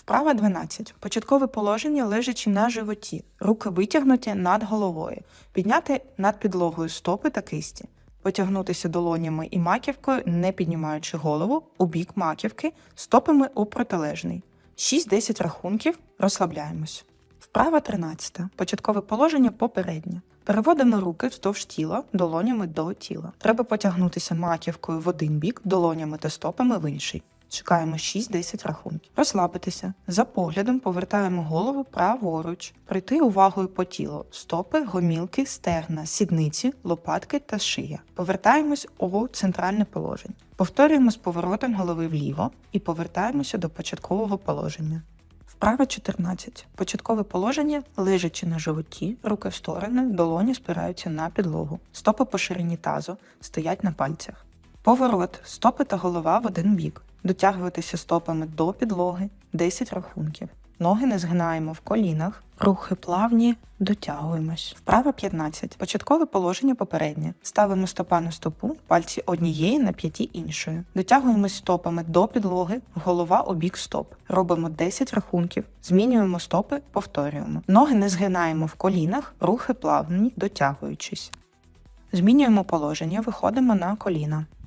Вправа 12. Початкове положення лежачи на животі. Руки витягнуті над головою. Підняти над підлогою стопи та кисті. Потягнутися долонями і маківкою, не піднімаючи голову, у бік маківки, стопами у протилежний. 6-10 рахунків. Розслабляємось. Вправа 13. Початкове положення попереднє. Переводимо руки вздовж тіла, долонями до тіла. Треба потягнутися маківкою в один бік, долонями та стопами в інший. Чекаємо 6-10 рахунків. Розслабитися. За поглядом повертаємо голову праворуч. Пройти увагою по тілу. Стопи, гомілки, стегна, сідниці, лопатки та шия. Повертаємось у центральне положення. Повторюємо з поворотом голови вліво і повертаємося до початкового положення. Вправа 14. Початкове положення лежачи на животі, руки в сторони, долоні спираються на підлогу. Стопи по ширині тазу стоять на пальцях. Поворот, стопи та голова в один бік. Дотягуватися стопами до підлоги 10 рахунків. Ноги не згинаємо в колінах, рухи плавні, дотягуємось. Вправа 15. Початкове положення попереднє. Ставимо стопа на стопу, пальці однієї на п'яті іншої. Дотягуємось стопами до підлоги, голова у бік стоп. Робимо 10 рахунків. Змінюємо стопи, повторюємо. Ноги не згинаємо в колінах, рухи плавні, дотягуючись. Змінюємо положення, виходимо на коліна.